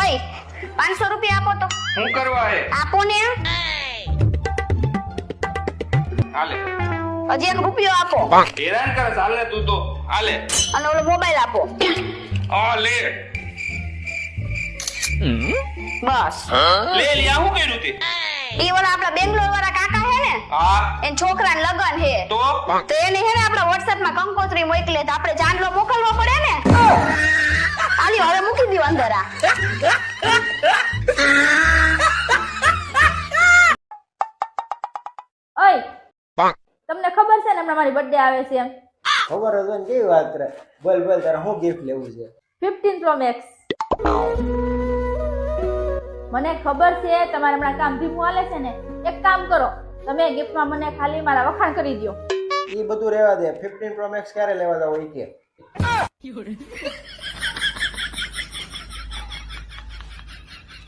ઓય પાંચસો રૂપિયા આપો તો. હું કરવા હે? આપો ને. હાલે. હજી એક રૂપિયો આપો. હેરાન કરે ચાલ ને તું તો. હાલે. અને ઓલો મોબાઈલ આપો. આ લે. બસ. લે લે આ હું કર્યું તે? ઈ ઓલા આપડા બેંગ્લોર વાળા કાકા હે ને? હા. એન છોકરાને લગન હે. તો? તો એને હે ને આપડા વોટ્સએપમાં કંકોત્રી મોકલે તો આપણે ચાંદલો મોકલવો દો અંદર આ ઓય તમને ખબર છે ને હમણાં મારી બર્થડે આવે છે એમ? ખબર હતો ને કેવી વાત કરે બોલ બોલ તારે શું ગિફ્ટ લેવું છે? ફિફ્ટીન પ્રો મેક્સ મને ખબર છે તમારે હમણાં કામ ધીમું હાલે છે ને એક કામ કરો તમે ગિફ્ટમાં મને ખાલી મારા વખાણ કરી દ્યો. એ બધું રહેવા દે. ફિફ્ટીન પ્રો મેક્સ ક્યારે લેવા જાવ એ કે?